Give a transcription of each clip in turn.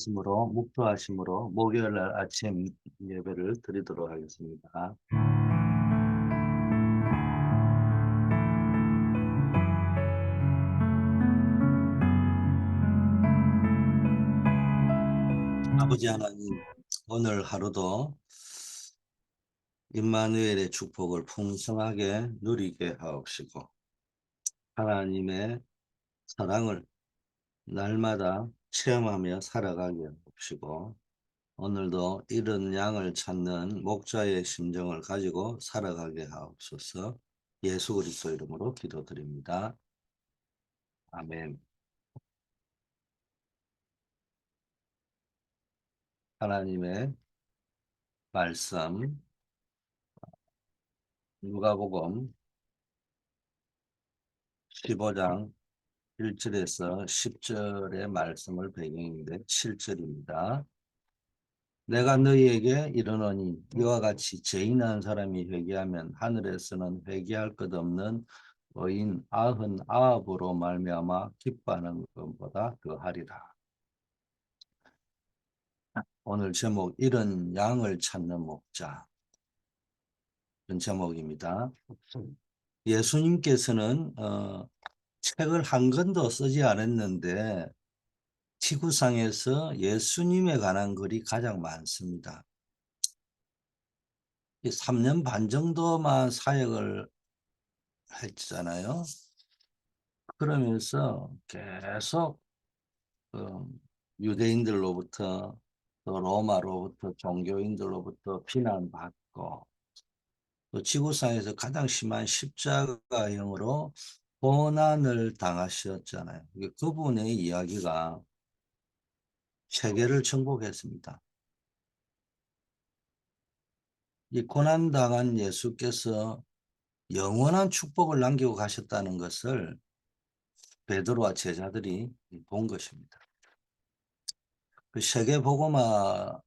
말씀으로 묵도하심으로 목요일 날 아침 예배를 드리도록 하겠습니다. 아버지 하나님, 오늘 하루도 임마누엘의 축복을 풍성하게 누리게 하옵시고 하나님의 사랑을 날마다 체험하며 살아가게 하옵시고 오늘도 이런 양을 찾는 목자의 심정을 가지고 살아가게 하옵소서 예수 그리스도 이름으로 기도드립니다. 아멘. 하나님의 말씀 누가복음 15장 1절에서 10절의 말씀을 배경인데 7절입니다. 내가 너희에게 이르노니 이와 같이 죄인한 사람이 회개하면 하늘에서는 회개할 것 없는 의인 아흔 아홉으로 말미암아 기뻐하는 것보다 더하리라. 오늘 제목 이런 양을 찾는 목자 이런 제목입니다. 예수님께서는 어, 책을 한 권도 쓰지 않았는데 지구상에서 예수님에 관한 글이 가장 많습니다. 3년 반 정도만 사역을 했잖아요. 그러면서 계속 그 유대인들로부터 또 로마로부터 종교인들로부터 비난받고 또 지구상에서 가장 심한 십자가형으로 고난을 당하셨잖아요. 그분의 이야기가 세계를 정복했습니다. 이 고난당한 예수께서 영원한 축복을 남기고 가셨다는 것을 베드로와 제자들이 본 것입니다. 그 세계복음화라고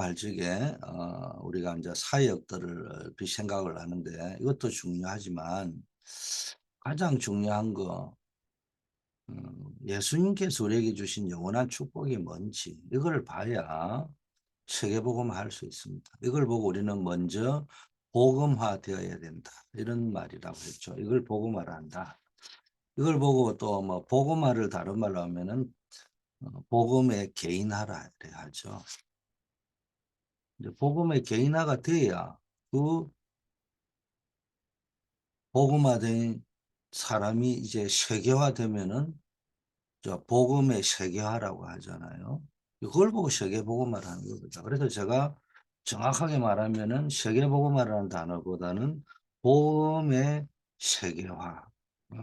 할 적에 어, 우리가 이제 사역들을 생각을 하는데 이것도 중요하지만 가장 중요한 거 음, 예수님께서 우리에게 주신 영원한 축복이 뭔지 이걸 봐야 세계복음 할수 있습니다. 이걸 보고 우리는 먼저 복음화 되어야 된다. 이런 말이라고 했죠. 이걸 복음화를 한다. 이걸 보고 또 뭐 복음화를 다른 말로 하면은 어, 복음의 개인화라 하죠. 복음의 개인화가 돼야 그 복음화된 사람이 이제 세계화되면은 저 복음의 세계화라고 하잖아요. 그걸 보고 세계복음화를 하는 겁니다. 그래서 제가 정확하게 말하면은 세계복음화라는 단어보다는 복음의 세계화 어,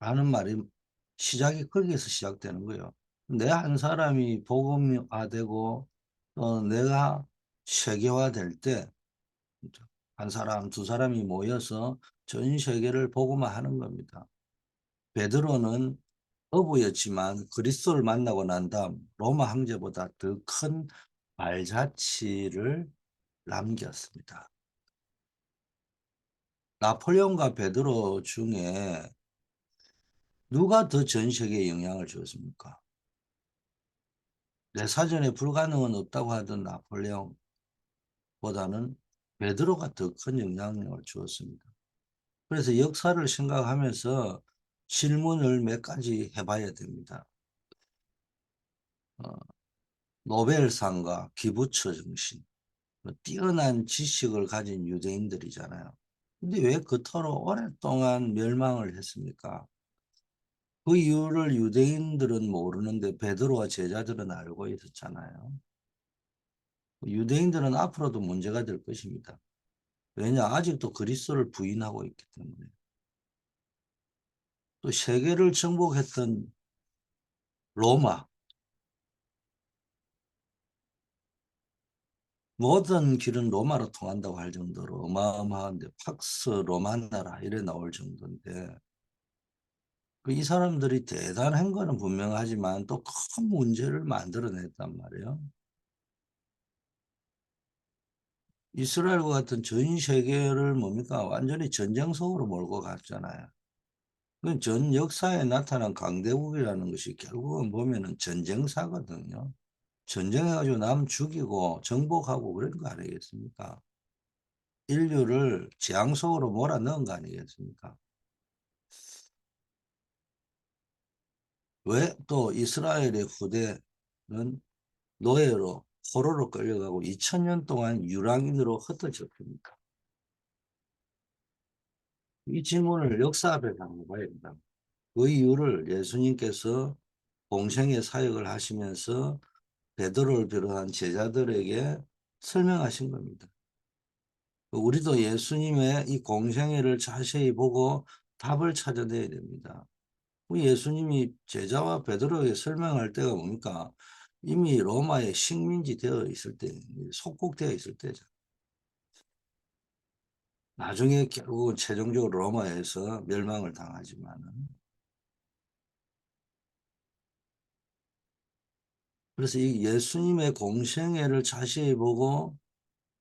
라는 말이 시작이 거기에서 시작되는 거예요. 내 한 사람이 복음화되고 또 내가 세계화될 때 한 사람 두 사람이 모여서 전 세계를 복음화 하는 겁니다. 베드로는 어부였지만 그리스도를 만나고 난 다음 로마 황제보다 더 큰 발자취를 남겼습니다. 나폴레옹과 베드로 중에 누가 더 전 세계에 영향을 주었습니까? 내 사전에 불가능은 없다고 하던 나폴레옹보다는 베드로가 더 큰 영향력을 주었습니다. 그래서 역사를 생각하면서 질문을 몇 가지 해봐야 됩니다. 어, 노벨상과 기부처 정신, 뭐 뛰어난 지식을 가진 유대인들이잖아요. 근데 왜 그토록 오랫동안 멸망을 했습니까? 그 이유를 유대인들은 모르는데 베드로와 제자들은 알고 있었잖아요. 유대인들은 앞으로도 문제가 될 것입니다. 왜냐? 아직도 그리스도를 부인하고 있기 때문에. 또 세계를 정복했던 로마 모든 길은 로마로 통한다고 할 정도로 어마어마한데 팍스 로마 나라 이래 나올 정도인데 그이 사람들이 대단한 거는 분명하지만 또 큰 문제를 만들어냈단 말이에요. 이스라엘과 같은 전 세계를 뭡니까 완전히 전쟁 속으로 몰고 갔잖아요. 그전 역사에 나타난 강대국이라는 것이 결국은 보면은 전쟁사거든요. 전쟁해가지고 남 죽이고 정복하고 그런 거 아니겠습니까? 인류를 재앙 속으로 몰아넣은 거 아니겠습니까? 왜 또 이스라엘의 후대는 노예로 포로로 끌려가고 2000년 동안 유랑인으로 흩어졌습니까? 이 질문을 역사 앞에 담아봐야 된다. 그 이유를 예수님께서 공생의 사역을 하시면서 베드로를 비롯한 제자들에게 설명하신 겁니다. 우리도 예수님의 이 공생애를 자세히 보고 답을 찾아내야 됩니다. 예수님이 제자와 베드로에게 설명할 때가 뭡니까? 이미 로마의 식민지 되어 있을 때, 속국되어 있을 때죠. 나중에 결국은 최종적으로 로마에서 멸망을 당하지만은 그래서 이 예수님의 공생애를 자세히 보고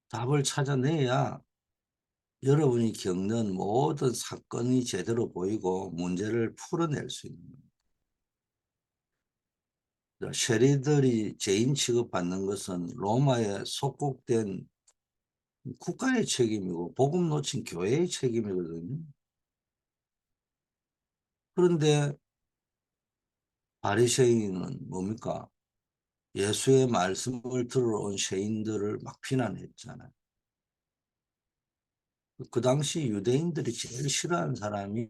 답을 찾아내야 여러분이 겪는 모든 사건이 제대로 보이고 문제를 풀어낼 수 있는 겁니다. 쉐리들이 죄인 취급받는 것은 로마에 속국된 국가의 책임이고 복음 놓친 교회의 책임이거든요. 그런데 바리새인은 뭡니까? 예수의 말씀을 들어온 쉐인들을 막 비난했잖아요. 그 당시 유대인들이 제일 싫어하는 사람이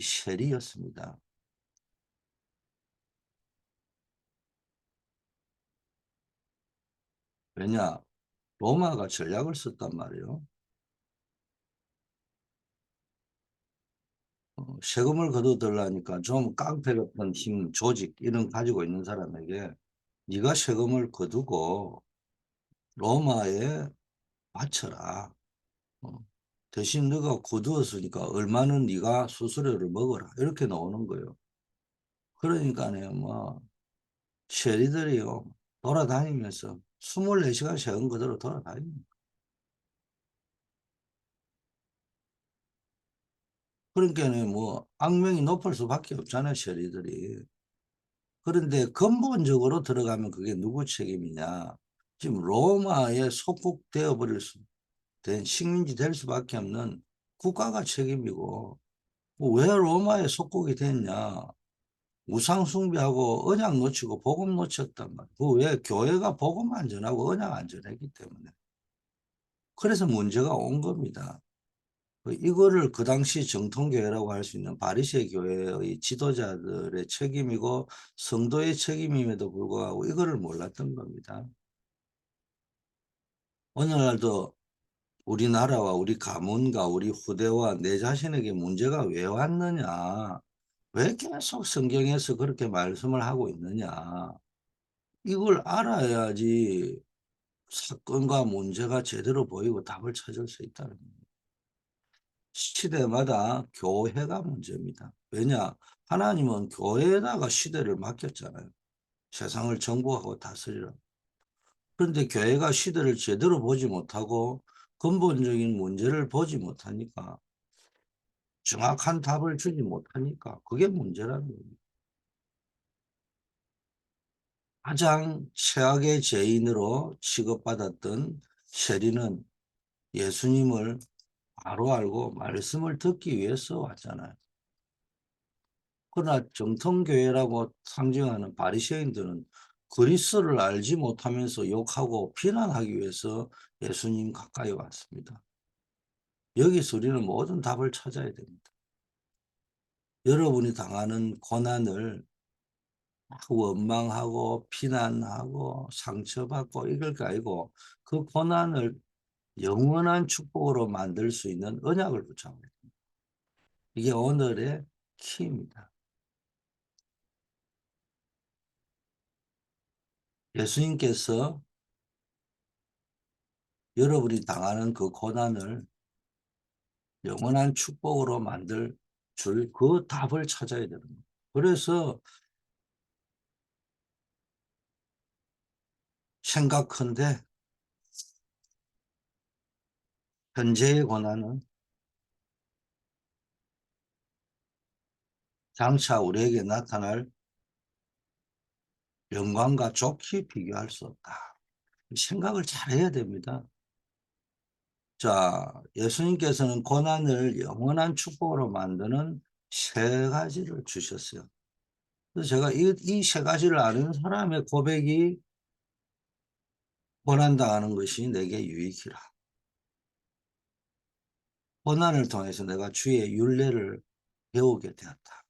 쉐리였습니다. 왜냐? 로마가 전략을 썼단 말이에요. 어, 세금을 거둬들라니까 좀 깡패 같은 힘, 조직 이런 가지고 있는 사람에게 네가 세금을 거두고 로마에 바쳐라. 어, 대신 너가 거두었으니까 얼마는 네가 수수료를 먹어라. 이렇게 나오는 거예요. 그러니까요, 뭐, 쉐리들이요, 돌아다니면서 24시간 세금 그대로 돌아다닙니다. 그러니까는 뭐 악명이 높을 수밖에 없잖아요, 셔리들이. 그런데 근본적으로 들어가면 그게 누구 책임이냐? 지금 로마에 속국되어 버릴 수, 된 식민지 될 수밖에 없는 국가가 책임이고 왜 로마에 속국이 됐냐? 우상 숭배하고 언약 놓치고 복음 놓쳤단 말이야. 그왜 교회가 복음 안 전하고 언약 안 전했기 때문에. 그래서 문제가 온 겁니다. 그 이거를 그 당시 정통교회라고 할 수 있는 바리새 교회의 지도자들의 책임이고 성도의 책임임에도 불구하고 이거를 몰랐던 겁니다. 오늘날도 우리나라와 우리 가문과 우리 후대와 내 자신에게 문제가 왜 왔느냐 왜 계속 성경에서 그렇게 말씀을 하고 있느냐 이걸 알아야지 사건과 문제가 제대로 보이고 답을 찾을 수 있다는 겁니다. 시대마다 교회가 문제입니다. 왜냐? 하나님은 교회에다가 시대를 맡겼잖아요. 세상을 정복하고 다스리라. 그런데 교회가 시대를 제대로 보지 못하고 근본적인 문제를 보지 못하니까 정확한 답을 주지 못하니까 그게 문제라는 겁니다. 가장 최악의 죄인으로 취급받았던 셰리는 예수님을 바로 알고 말씀을 듣기 위해서 왔잖아요. 그러나 정통교회라고 상징하는 바리새인들은 그리스를 알지 못하면서 욕하고 비난하기 위해서 예수님 가까이 왔습니다. 여기서 우리는 모든 답을 찾아야 됩니다. 여러분이 당하는 고난을 원망하고 비난하고 상처받고 이걸 아니고 그 고난을 영원한 축복으로 만들 수 있는 언약을 붙잡아야 됩니다. 이게 오늘의 키입니다. 예수님께서 여러분이 당하는 그 고난을 영원한 축복으로 만들 줄 그 답을 찾아야 되는 거예요. 그래서 생각한데 현재의 고난은 장차 우리에게 나타날 영광과 좋게 비교할 수 없다. 생각을 잘 해야 됩니다. 자, 예수님께서는 고난을 영원한 축복으로 만드는 세 가지를 주셨어요. 그래서 제가 이세 가지를 아는 사람의 고백이 고난당하는 것이 내게 유익이라. 고난을 통해서 내가 주의 윤례를 배우게 되었다.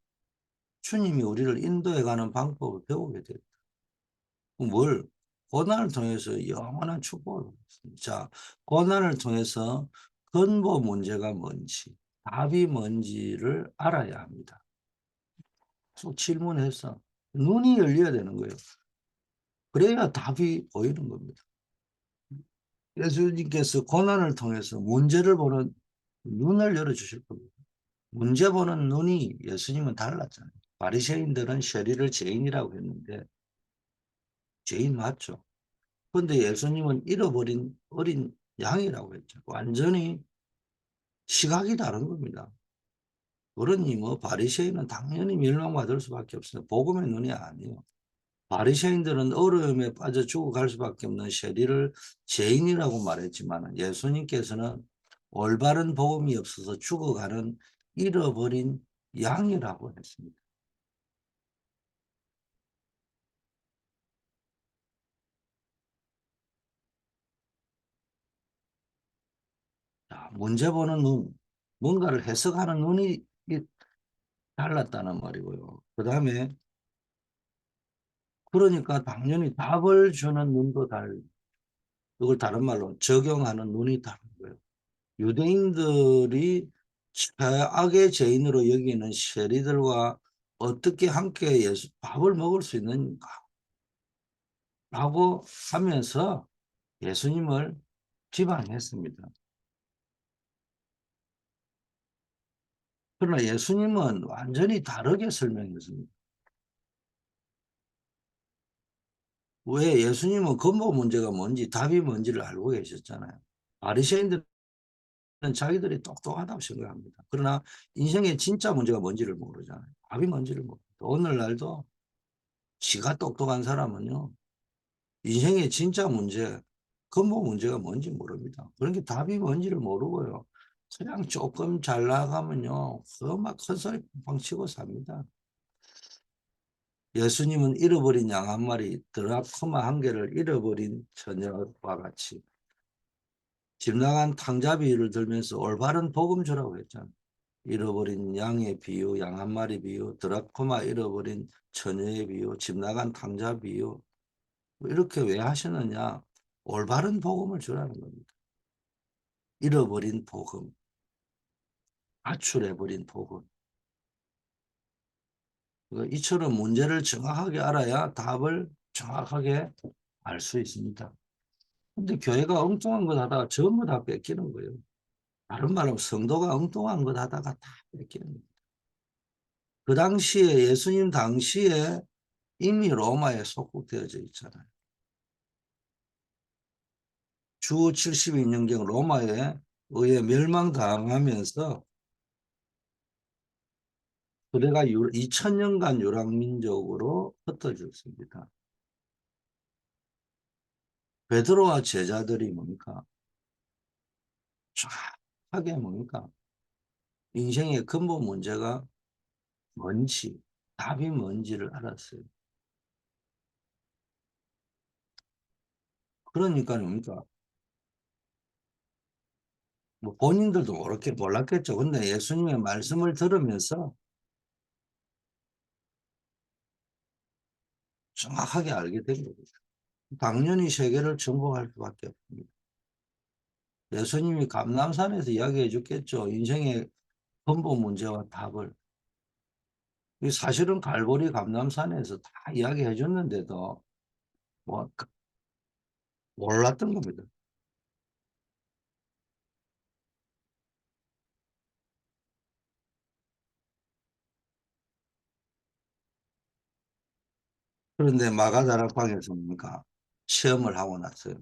주님이 우리를 인도해 가는 방법을 배우게 되었다. 뭘? 고난을 통해서 영원한 축복을. 자, 고난을 통해서 근본 문제가 뭔지, 답이 뭔지를 알아야 합니다. 쭉 질문해서 눈이 열려야 되는 거예요. 그래야 답이 보이는 겁니다. 예수님께서 고난을 통해서 문제를 보는 눈을 열어주실 겁니다. 문제 보는 눈이 예수님은 달랐잖아요. 바리새인들은 셔리를 죄인이라고 했는데 죄인 맞죠. 그런데 예수님은 잃어버린 어린 양이라고 했죠. 완전히 시각이 다른 겁니다. 그러니 뭐 바리새인은 당연히 멸망받을 수밖에 없어요. 복음의 눈이 아니에요. 바리새인들은 어려움에 빠져 죽어갈 수밖에 없는 셔리를 죄인이라고 말했지만 예수님께서는 올바른 복음이 없어서 죽어가는 잃어버린 양이라고 했습니다. 자, 문제 보는 눈, 뭔가를 해석하는 눈이 달랐다는 말이고요. 그 다음에 그러니까 당연히 답을 주는 눈도 달, 이걸 다른 말로 적용하는 눈이 다른 거예요. 유대인들이 최악의 죄인으로 여기는 쉐리들과 어떻게 함께 예수 밥을 먹을 수 있는가 라고 하면서 예수님을 비방했습니다. 그러나 예수님은 완전히 다르게 설명했습니다. 왜 예수님은 근본 문제가 뭔지 답이 뭔지를 알고 계셨잖아요. 바리새인들은 자기들이 똑똑하다고 생각합니다. 그러나 인생의 진짜 문제가 뭔지를 모르잖아요. 답이 뭔지를 모르 오늘날도 지가 똑똑한 사람은요. 인생의 진짜 문제, 근본 문제가 뭔지 모릅니다. 그러니까 답이 뭔지를 모르고요. 그냥 조금 잘 나가면요. 그막 큰소리 팡 치고 삽니다. 예수님은 잃어버린 양 한 마리, 드라크마 한 개를 잃어버린 처녀와 같이 집 나간 탕자비유를 들면서 올바른 복음 주라고 했잖아요. 잃어버린 양의 비유, 양 한 마리 비유, 드라크마 잃어버린 처녀의 비유, 집 나간 탕자 비유 뭐 이렇게 왜 하시느냐? 올바른 복음을 주라는 겁니다. 잃어버린 복음, 가출해버린 복음. 그 이처럼 문제를 정확하게 알아야 답을 정확하게 알 수 있습니다. 근데 교회가 엉뚱한 것 하다가 전부 다 뺏기는 거예요. 다른 말로 성도가 엉뚱한 것 하다가 다 뺏기는 겁니다. 그 당시에 예수님 당시에 이미 로마에 속국되어져 있잖아요. 주 72년경 로마에 의해 멸망당하면서 그대가 2000년간 유랑민족으로 흩어졌습니다. 베드로와 제자들이 뭡니까? 정확하게 뭡니까? 인생의 근본 문제가 뭔지, 답이 뭔지를 알았어요. 그러니까 뭡니까? 뭐 본인들도 그렇게 몰랐겠죠. 근데 예수님의 말씀을 들으면서 정확하게 알게 된 겁니다. 당연히 세계를 정복할 수밖에 없습니다. 예수님이 감남산에서 이야기해 줬겠죠. 인생의 근본 문제와 답을. 사실은 갈보리 감남산에서 다 이야기해 줬는데도 뭐그 몰랐던 겁니다. 그런데 마가다락방에서 뭡니까? 체험을 하고 났어요.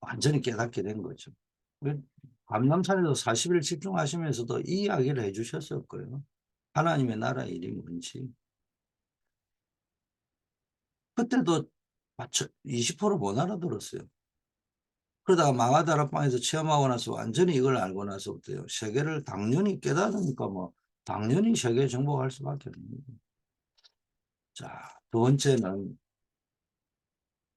완전히 깨닫게 된 거죠. 감남산에서 40일 집중하시면서도 이 이야기를 해주셨을 거예요. 하나님의 나라 일이 뭔지. 그때도 20%못 알아들었어요. 그러다가 마가다락방에서 체험하고 나서 완전히 이걸 알고 나서부터요. 세계를 당연히 깨달으니까 뭐 당연히 세계 정복할 수밖에 없는 거예요. 자, 두 번째는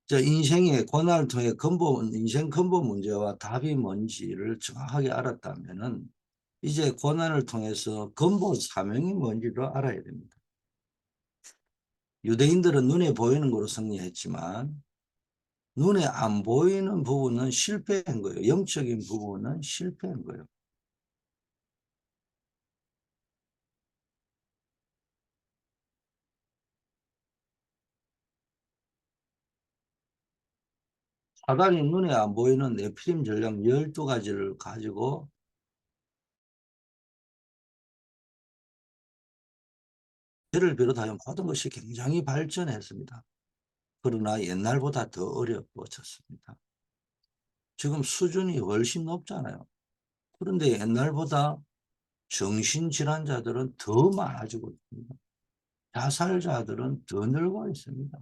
저 인생의 고난을 통해 근본, 인생 근본 문제와 답이 뭔지를 정확하게 알았다면은 이제 고난을 통해서 근본 사명이 뭔지를 알아야 됩니다. 유대인들은 눈에 보이는 거로 승리했지만 눈에 안 보이는 부분은 실패한 거예요. 영적인 부분은 실패한 거예요. 사단이 눈에 안 보이는 네피림 전략 12가지를 가지고 저를 비롯하여 모든 것이 굉장히 발전했습니다. 그러나 옛날보다 더 어려워졌습니다. 지금 수준이 훨씬 높잖아요. 그런데 옛날보다 정신질환자들은 더 많아지고 있습니다. 자살자들은 더 늘고 있습니다.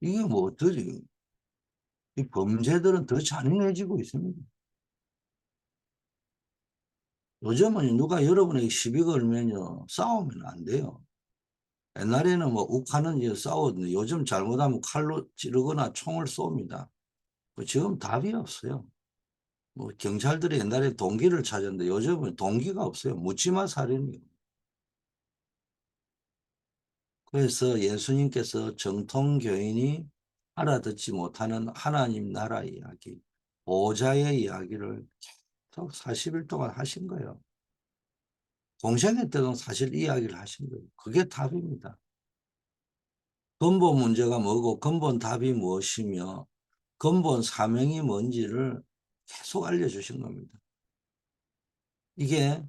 이게 뭐 어떠지? 이 범죄들은 더 잔인해지고 있습니다. 요즘은 누가 여러분에게 시비 걸면요 싸우면 안 돼요. 옛날에는 뭐 욱하는 싸웠는데 요즘 잘못하면 칼로 찌르거나 총을 쏩니다. 뭐 지금 답이 없어요. 뭐 경찰들이 옛날에 동기를 찾았는데 요즘은 동기가 없어요. 묻지마 살인이요. 그래서 예수님께서 정통교인이 알아듣지 못하는 하나님 나라 이야기, 보좌의 이야기를 계속 40일 동안 하신 거예요. 공생애 때도 사실 이야기를 하신 거예요. 그게 답입니다. 근본 문제가 뭐고 근본 답이 무엇이며 근본 사명이 뭔지를 계속 알려주신 겁니다. 이게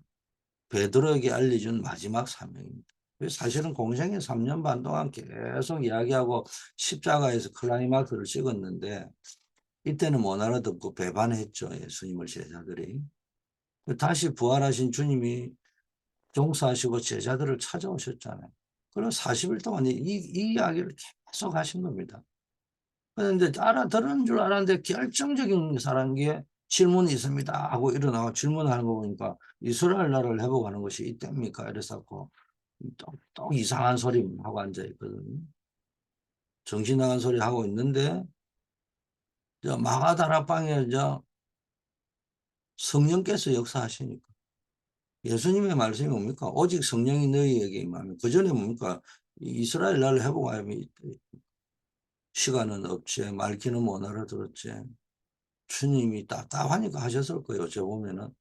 베드로에게 알려준 마지막 사명입니다. 사실은 공생애 3년 반 동안 계속 이야기하고 십자가에서 클라이막스를 찍었는데 이때는 못 알아듣고 배반했죠. 예수님을 제자들이. 다시 부활하신 주님이 종사하시고 제자들을 찾아오셨잖아요. 그리고 40일 동안 이, 이 이야기를 계속 하신 겁니다. 그런데 알아들은 줄 알았는데 결정적인 사람에게 질문이 있습니다 하고 일어나고 질문하는 거 보니까 이스라엘 나라를 회복하는 것이 이때입니까? 이래서 또 또 이상한 소리 하고 앉아 있거든요. 정신 나간 소리 하고 있는데 저 마가다라방에 저 성령께서 역사하시니까 예수님의 말씀이 뭡니까? 오직 성령이 너희에게 임하면 그 전에 뭡니까? 이스라엘 나라를 회복하면 시간은 없지 말기는 못 알아들었지 주님이 답답하니까 하셨을 거예요. 저 보면은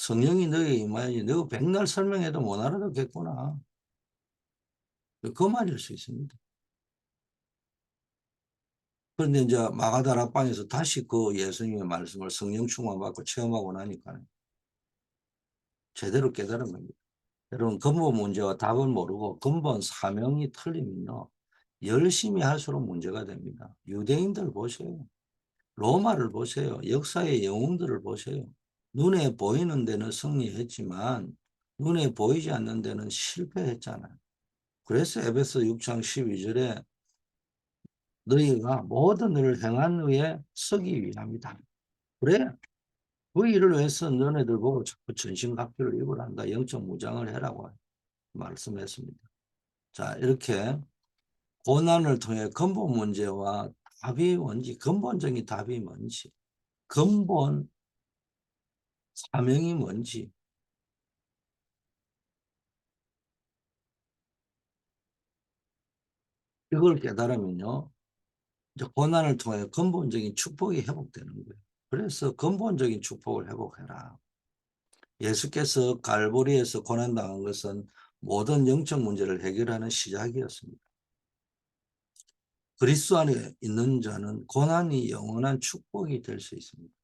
성령이 너에게 임하야지 너가 백날 설명해도 못 알아듣겠구나. 그 말일 수 있습니다. 그런데 이제 마가다 락방에서 다시 그 예수님의 말씀을 성령 충만받고 체험하고 나니까 제대로 깨달은 겁니다. 여러분 근본 문제와 답은 모르고 근본 사명이 틀리면요. 열심히 할수록 문제가 됩니다. 유대인들 보세요. 로마를 보세요. 역사의 영웅들을 보세요. 눈에 보이는 데는 승리했지만 눈에 보이지 않는 데는 실패했잖아요. 그래서 에베소 6장 12절에 너희가 모든 일을 행한 후에 서기 위함이다. 그래. 그 일을 위해서 너네들 보고 자꾸 전신갑주를 입으란다. 영적 무장을 해라고 말씀했습니다. 자, 이렇게 고난을 통해 근본 문제와 답이 뭔지, 근본적인 답이 뭔지, 근본 사명이 뭔지, 이걸 깨달으면요, 이제 고난을 통해 근본적인 축복이 회복되는 거예요. 그래서 근본적인 축복을 회복해라. 예수께서 갈보리에서 고난당한 것은 모든 영적 문제를 해결하는 시작이었습니다. 그리스도 안에 있는 자는 고난이 영원한 축복이 될 수 있습니다.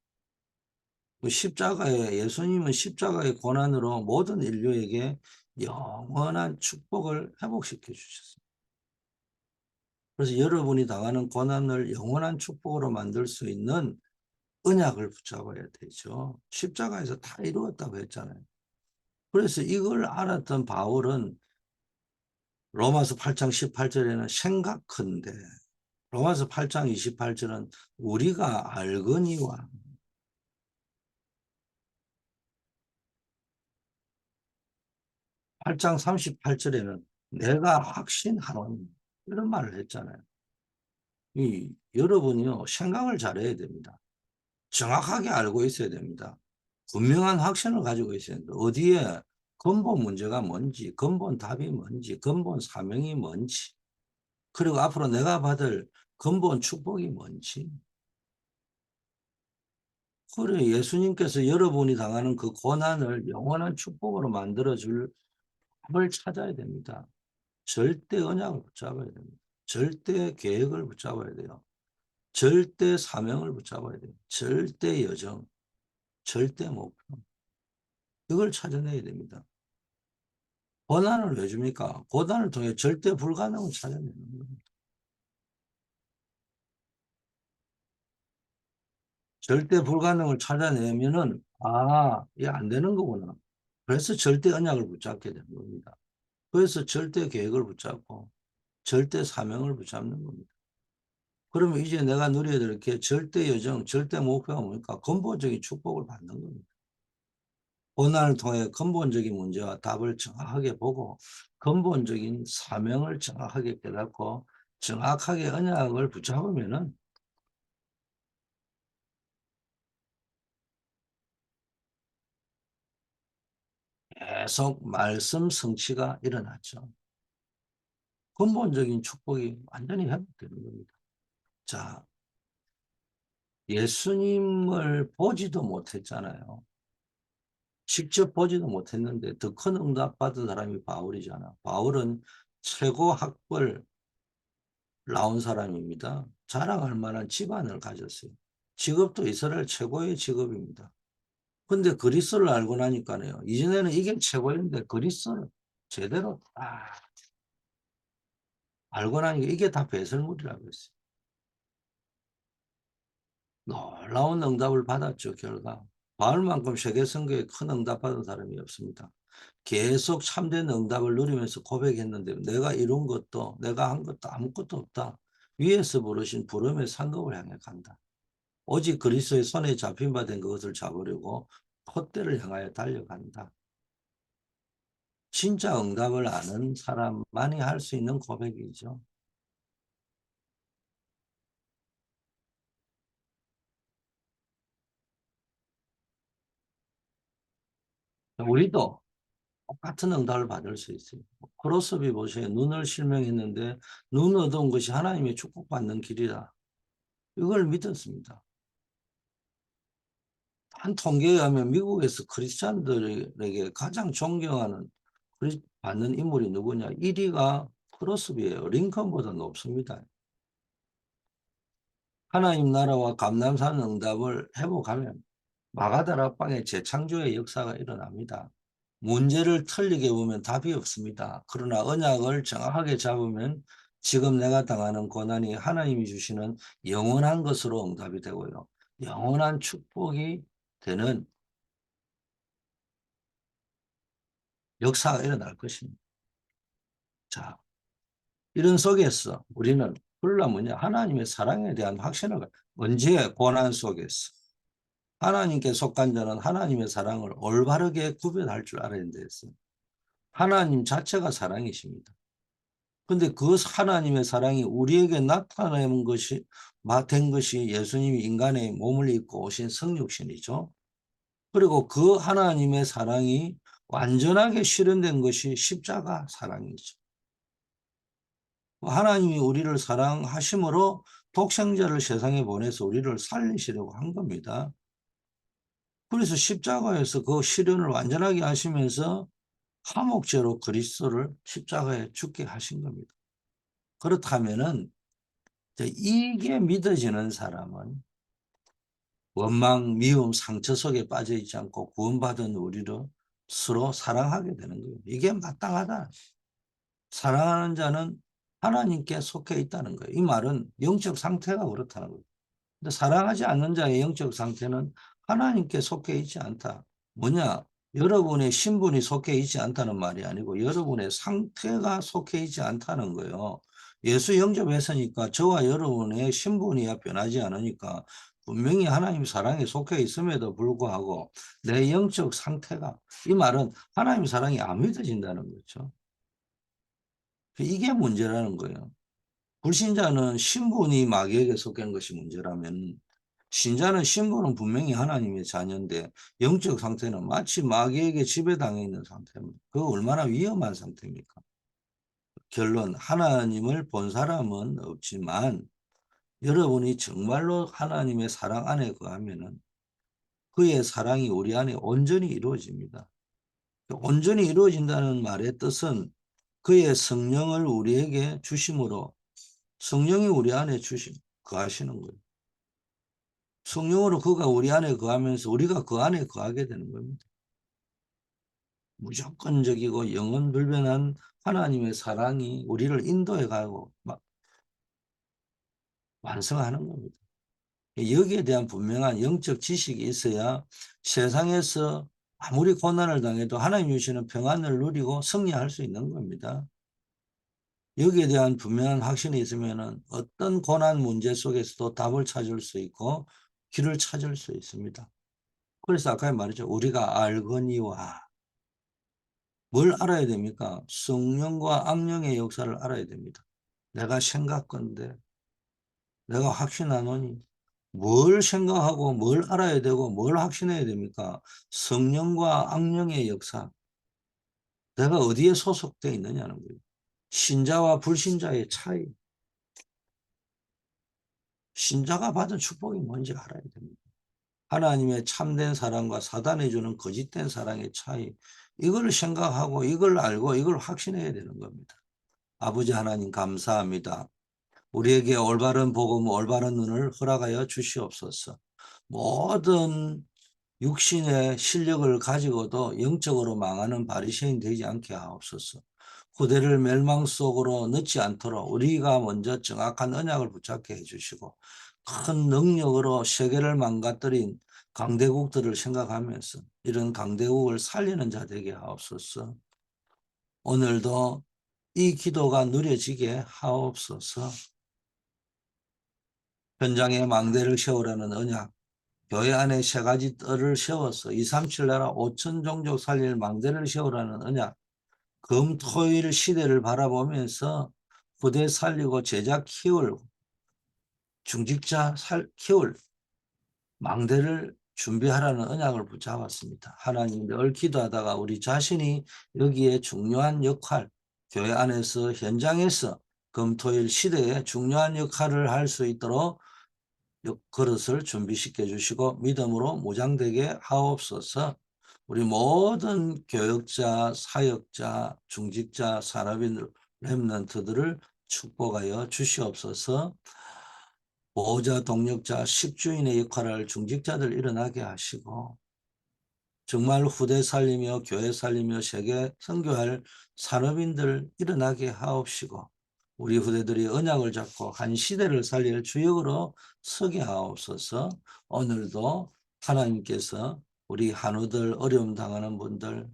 그 십자가에 예수님은 십자가의 고난으로 모든 인류에게 영원한 축복을 회복시켜 주셨습니다. 그래서 여러분이 당하는 고난을 영원한 축복으로 만들 수 있는 언약을 붙잡아야 되죠. 십자가에서 다 이루었다고 했잖아요. 그래서 이걸 알았던 바울은 로마서 8장 18절에는 생각컨대 로마서 8장 28절은 우리가 알거니와 8장 38절에는 내가 확신하노니 이런 말을 했잖아요. 이 여러분이요 생각을 잘해야 됩니다. 정확하게 알고 있어야 됩니다. 분명한 확신을 가지고 있어야 됩니다. 어디에 근본 문제가 뭔지, 근본 답이 뭔지, 근본 사명이 뭔지, 그리고 앞으로 내가 받을 근본 축복이 뭔지. 그래 예수님께서 여러분이 당하는 그 고난을 영원한 축복으로 만들어 줄 답을 찾아야 됩니다. 절대 언약을 붙잡아야 됩니다. 절대 계획을 붙잡아야 돼요. 절대 사명을 붙잡아야 돼요. 절대 여정, 절대 목표. 이걸 찾아내야 됩니다. 고난을 왜 줍니까? 고난을 통해 절대 불가능을 찾아내는 겁니다. 절대 불가능을 찾아내면은 아, 이게 안 되는 거구나. 그래서 절대 언약을 붙잡게 되는 겁니다. 그래서 절대 계획을 붙잡고 절대 사명을 붙잡는 겁니다. 그러면 이제 내가 누려야 될 게 절대 여정, 절대 목표가 뭡니까? 근본적인 축복을 받는 겁니다. 고난을 통해 근본적인 문제와 답을 정확하게 보고 근본적인 사명을 정확하게 깨닫고 정확하게 언약을 붙잡으면은 계속 말씀 성취가 일어났죠. 근본적인 축복이 완전히 회복되는 겁니다. 자, 예수님을 보지도 못했잖아요. 직접 보지도 못했는데 더 큰 응답 받은 사람이 바울이잖아. 바울은 최고 학벌 나온 사람입니다. 자랑할 만한 집안을 가졌어요. 직업도 이스라엘 최고의 직업입니다. 근데 그리스를 알고 나니까요. 이전에는 이게 최고였는데 그리스를 제대로 딱 알고 나니까 이게 다 배설물이라고 했어요. 놀라운 응답을 받았죠, 결과. 바울만큼 세계 선교에 큰 응답 받은 사람이 없습니다. 계속 참된 응답을 누리면서 고백했는데 내가 이룬 것도 내가 한 것도 아무것도 없다. 위에서 부르신 부름의 상급을 향해 간다. 오직 그리스도의 손에 잡힌 바 된 그것을 잡으려고 콧대를 향하여 달려간다. 진짜 응답을 아는 사람만이 할 수 있는 고백이죠. 우리도 똑같은 응답을 받을 수 있어요. 크로스비 보세요. 눈을 실명했는데 눈 얻은 것이 하나님의 축복받는 길이다. 이걸 믿었습니다. 한 통계에 의하면 미국에서 크리스찬들에게 가장 존경하는 받는 인물이 누구냐? 1위가 크로스비예요. 링컨보다 높습니다. 하나님 나라와 감남산 응답을 회복하면 마가다락방의 재창조의 역사가 일어납니다. 문제를 틀리게 보면 답이 없습니다. 그러나 언약을 정확하게 잡으면 지금 내가 당하는 고난이 하나님이 주시는 영원한 것으로 응답이 되고요. 영원한 축복이 되는 역사가 일어날 것입니다. 자, 이런 속에서 우리는 불라 뭐냐 하나님의 사랑에 대한 확신을 언제 고난 속에서 하나님께 속한 자는 하나님의 사랑을 올바르게 구별할 줄 알아야 된다했어요. 하나님 자체가 사랑이십니다. 근데 그 하나님의 사랑이 우리에게 나타낸 것이 된 것이 예수님이 인간의 몸을 입고 오신 성육신이죠. 그리고 그 하나님의 사랑이 완전하게 실현된 것이 십자가 사랑이죠. 하나님이 우리를 사랑하심으로 독생자를 세상에 보내서 우리를 살리시려고 한 겁니다. 그래서 십자가에서 그 실현을 완전하게 하시면서 화목제로 그리스도를 십자가에 죽게 하신 겁니다. 그렇다면은 이게 믿어지는 사람은 원망, 미움, 상처 속에 빠져 있지 않고 구원받은 우리를 서로 사랑하게 되는 거예요. 이게 마땅하다. 사랑하는 자는 하나님께 속해 있다는 거예요. 이 말은 영적 상태가 그렇다는 거예요. 근데 사랑하지 않는 자의 영적 상태는 하나님께 속해 있지 않다. 뭐냐? 여러분의 신분이 속해 있지 않다는 말이 아니고 여러분의 상태가 속해 있지 않다는 거예요. 예수 영접했으니까 저와 여러분의 신분이야 변하지 않으니까 분명히 하나님 사랑에 속해 있음에도 불구하고 내 영적 상태가 이 말은 하나님 사랑이 안 믿어진다는 거죠. 이게 문제라는 거예요. 불신자는 신분이 마귀에게 속한 것이 문제라면 신자는 신분은 분명히 하나님의 자녀인데 영적 상태는 마치 마귀에게 지배당해 있는 상태입니다. 그 얼마나 위험한 상태입니까? 결론 하나님을 본 사람은 없지만 여러분이 정말로 하나님의 사랑 안에 거하면은 그의 사랑이 우리 안에 온전히 이루어집니다. 온전히 이루어진다는 말의 뜻은 그의 성령을 우리에게 주심으로 성령이 우리 안에 주심 거하시는 거예요. 성령으로 그가 우리 안에 거하면서 우리가 그 안에 거하게 되는 겁니다. 무조건적이고 영원 불변한 하나님의 사랑이 우리를 인도해 가고 완성하는 겁니다. 여기에 대한 분명한 영적 지식이 있어야 세상에서 아무리 고난을 당해도 하나님 주시는 평안을 누리고 승리할 수 있는 겁니다. 여기에 대한 분명한 확신이 있으면 어떤 고난 문제 속에서도 답을 찾을 수 있고 길을 찾을 수 있습니다. 그래서 아까 말했죠. 우리가 알거니와 뭘 알아야 됩니까? 성령과 악령의 역사를 알아야 됩니다. 내가 생각건데 내가 확신하노니 뭘 생각하고 뭘 알아야 되고 뭘 확신해야 됩니까? 성령과 악령의 역사. 내가 어디에 소속되어 있느냐는 거예요. 신자와 불신자의 차이. 신자가 받은 축복이 뭔지 알아야 됩니다. 하나님의 참된 사랑과 사단이 주는 거짓된 사랑의 차이. 이걸 생각하고 이걸 알고 이걸 확신해야 되는 겁니다. 아버지 하나님 감사합니다. 우리에게 올바른 복음, 올바른 눈을 허락하여 주시옵소서. 모든 육신의 실력을 가지고도 영적으로 망하는 바리새인 되지 않게 하옵소서. 후대를 멸망 속으로 넣지 않도록 우리가 먼저 정확한 언약을 붙잡게 해주시고 큰 능력으로 세계를 망가뜨린 강대국들을 생각하면서 이런 강대국을 살리는 자 되게 하옵소서. 오늘도 이 기도가 누려지게 하옵소서. 현장에 망대를 세우라는 언약, 교회 안에 세 가지 뜰을 세워서 2, 3, 7 나라 5천 종족 살릴 망대를 세우라는 언약, 금 토 일 시대를 바라보면서 부대 살리고 제자 키울 중직자 살, 키울 망대를 준비하라는 언약을 붙잡았습니다. 하나님 늘 기도하다가 우리 자신이 여기에 중요한 역할, 교회 안에서 현장에서 금토일 시대에 중요한 역할을 할 수 있도록 그릇을 준비시켜 주시고 믿음으로 무장되게 하옵소서 우리 모든 교역자, 사역자, 중직자, 산업인 랩런트들을 축복하여 주시옵소서. 보호자, 동력자, 식주인의 역할을 중직자들 일어나게 하시고 정말 후대 살리며 교회 살리며 세계 선교할 산업인들 일어나게 하옵시고 우리 후대들이 언약을 잡고 한 시대를 살릴 주역으로 서게 하옵소서 오늘도 하나님께서 우리 한우들 어려움 당하는 분들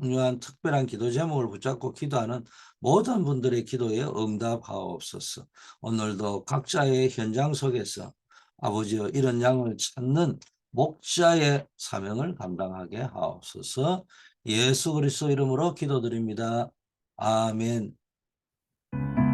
중요한 특별한 기도 제목을 붙잡고 기도하는 모든 분들의 기도에 응답하옵소서. 오늘도 각자의 현장 속에서 아버지여 이런 양을 찾는 목자의 사명을 감당하게 하옵소서. 예수 그리스도 이름으로 기도드립니다. 아멘.